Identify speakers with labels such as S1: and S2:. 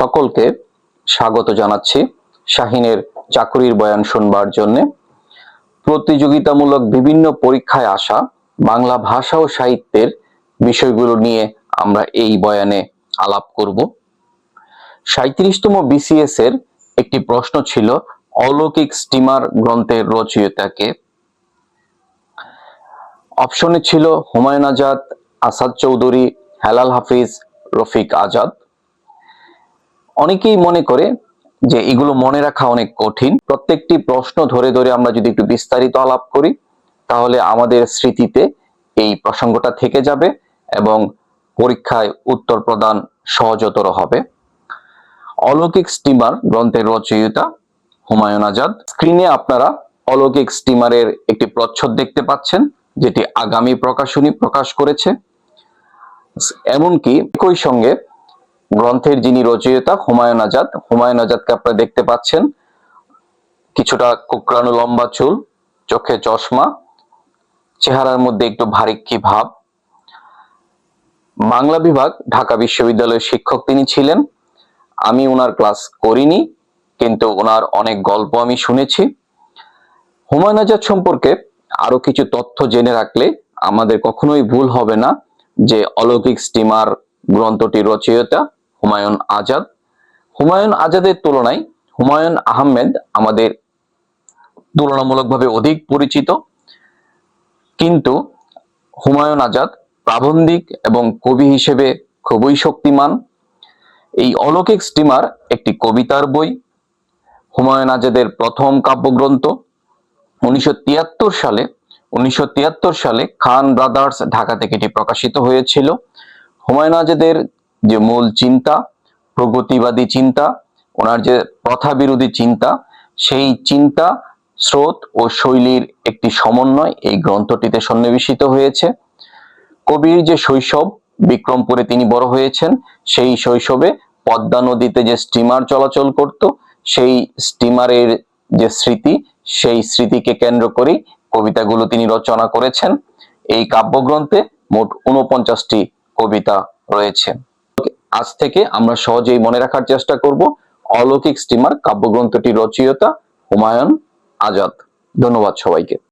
S1: সকলকে স্বাগত জানাচ্ছি শাহিনের চাকুরির বয়ান শুনবার জন্য। প্রতিযোগিতামূলক বিভিন্ন পরীক্ষায় আসা বাংলা ভাষা ও সাহিত্যের বিষয়গুলো নিয়ে আমরা এই বয়ানে আলাপ করব। সাঁত্রিশতম বিসিএস এর একটি প্রশ্ন ছিল, অলৌকিক স্টিমার গ্রন্থের রচয়িতাকে। অপশনে ছিল হুমায়ুন আজাদ, আসাদ চৌধুরী, হেলাল হাফিজ, রফিক আজাদ। অনেকেই মনে করে যে এগুলো মনে রাখা অনেক কঠিন। প্রত্যেকটি প্রশ্ন ধরে ধরে আমরা যদি একটু বিস্তারিত আলাপ করি, তাহলে আমাদের স্মৃতিতে এই প্রসঙ্গটা থেকে যাবে এবং পরীক্ষায় উত্তর প্রদান সহজতর হবে। অলৌকিক স্টিমার গ্রন্থের রচয়িতা হুমায়ুন আজাদ। স্ক্রিনে আপনারা অলৌকিক স্টিমারের একটি প্রচ্ছদ দেখতে পাচ্ছেন, যেটি আগামী প্রকাশনী প্রকাশ করেছে। এমনকি একই সঙ্গে গ্রন্থের যিনি রচয়িতা হুমায়ুন আজাদ, হুমায়ুন আজাদকে আপনারা দেখতে পাচ্ছেন। কিছুটা কুকরানো লম্বা চুল, চোখে চশমা, চেহারার মধ্যে একটু ভারিক্কি ভাব। বাংলা বিভাগ, ঢাকা বিশ্ববিদ্যালয়ের শিক্ষক তিনি ছিলেন। আমি ওনার ক্লাস করিনি, কিন্তু ওনার অনেক গল্প আমি শুনেছি। হুমায়ুন আজাদ সম্পর্কে আরও কিছু তথ্য জেনে রাখলে আমাদের কখনোই ভুল হবে না যে অলৌকিক স্টিমার গ্রন্থটির রচয়িতা হুমায়ুন আজাদ। হুমায়ুন আজাদের তুলনায় হুমায়ুন আহমেদ আমাদের তুলনামূলকভাবে অধিক পরিচিত। কিন্তু হুমায়ুন আজাদ প্রাবন্ধিক এবং কবি হিসেবে খুবই শক্তিমান। এই অলৌকিক স্টিমার একটি কবিতার বই। হুমায়ুন আজাদের প্রথম কাব্যগ্রন্থ উনিশশো তিয়াত্তর সালে, উনিশশো তিয়াত্তর সালে খান ব্রাদার্স ঢাকা থেকে এটি প্রকাশিত হয়েছিল। হুমায়ুন আজাদের যে মূল চিন্তা, প্রগতিবাদী চিন্তা, ওনার যে প্রথা বিরোধী চিন্তা, সেই চিন্তা, স্রোত ও শৈলীর একটি সমন্বয় এই গ্রন্থটিতে সন্নিবেশিত হয়েছে। কবির যে শৈশব, বিক্রমপুরে তিনি বড় হয়েছেন, সেই শৈশবে পদ্মা নদীতে যে স্টিমার চলাচল করত, সেই স্টিমারের যে স্মৃতি, সেই স্মৃতিকে কেন্দ্র করেই কবিতাগুলো তিনি রচনা করেছেন। এই কাব্যগ্রন্থে মোট উনপঞ্চাশটি কবিতা রয়েছে। আজ থেকে আমরা সহজেই মনে রাখার চেষ্টা করব। অলৌকিক স্টিমার, কাব্যগ্রন্থটি রচয়িতা হুমায়ুন আজাদ। ধন্যবাদ সবাইকে।